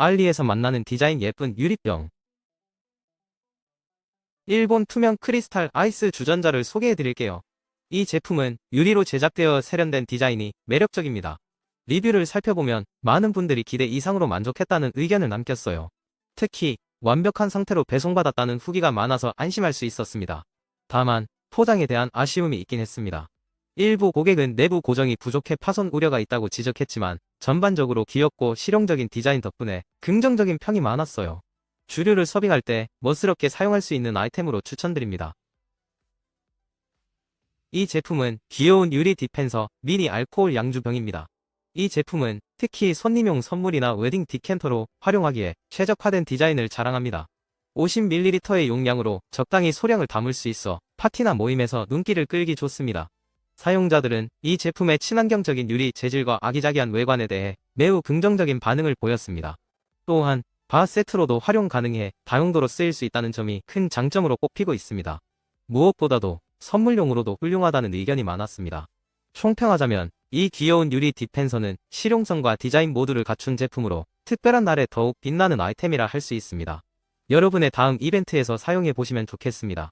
알리에서 만나는 디자인 예쁜 유리병. 일본 투명 크리스탈 아이스 주전자를 소개해 드릴게요. 이 제품은 유리로 제작되어 세련된 디자인이 매력적입니다. 리뷰를 살펴보면 많은 분들이 기대 이상으로 만족했다는 의견을 남겼어요. 특히 완벽한 상태로 배송받았다는 후기가 많아서 안심할 수 있었습니다. 다만 포장에 대한 아쉬움이 있긴 했습니다. 일부 고객은 내부 고정이 부족해 파손 우려가 있다고 지적했지만 전반적으로 귀엽고 실용적인 디자인 덕분에 긍정적인 평이 많았어요. 주류를 서빙할 때 멋스럽게 사용할 수 있는 아이템으로 추천드립니다. 이 제품은 귀여운 유리 디펜서 미니 알코올 양주병입니다. 이 제품은 특히 손님용 선물이나 웨딩 디캔터로 활용하기에 최적화된 디자인을 자랑합니다. 50ml의 용량으로 적당히 소량을 담을 수 있어 파티나 모임에서 눈길을 끌기 좋습니다. 사용자들은 이 제품의 친환경적인 유리 재질과 아기자기한 외관에 대해 매우 긍정적인 반응을 보였습니다. 또한 바 세트로도 활용 가능해 다용도로 쓰일 수 있다는 점이 큰 장점으로 꼽히고 있습니다. 무엇보다도 선물용으로도 훌륭하다는 의견이 많았습니다. 총평하자면 이 귀여운 유리 디펜서는 실용성과 디자인 모두를 갖춘 제품으로 특별한 날에 더욱 빛나는 아이템이라 할 수 있습니다. 여러분의 다음 이벤트에서 사용해 보시면 좋겠습니다.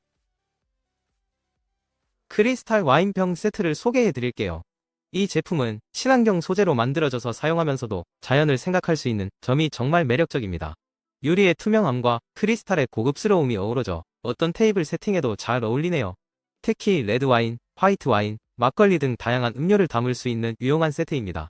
크리스탈 와인병 세트를 소개해 드릴게요. 이 제품은 친환경 소재로 만들어져서 사용하면서도 자연을 생각할 수 있는 점이 정말 매력적입니다. 유리의 투명함과 크리스탈의 고급스러움이 어우러져 어떤 테이블 세팅에도 잘 어울리네요. 특히 레드와인, 화이트 와인, 막걸리 등 다양한 음료를 담을 수 있는 유용한 세트입니다.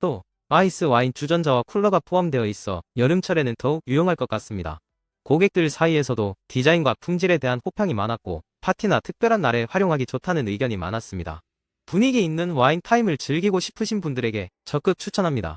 또 아이스 와인 주전자와 쿨러가 포함되어 있어 여름철에는 더욱 유용할 것 같습니다. 고객들 사이에서도 디자인과 품질에 대한 호평이 많았고 파티나 특별한 날에 활용하기 좋다는 의견이 많았습니다. 분위기 있는 와인 타임을 즐기고 싶으신 분들에게 적극 추천합니다.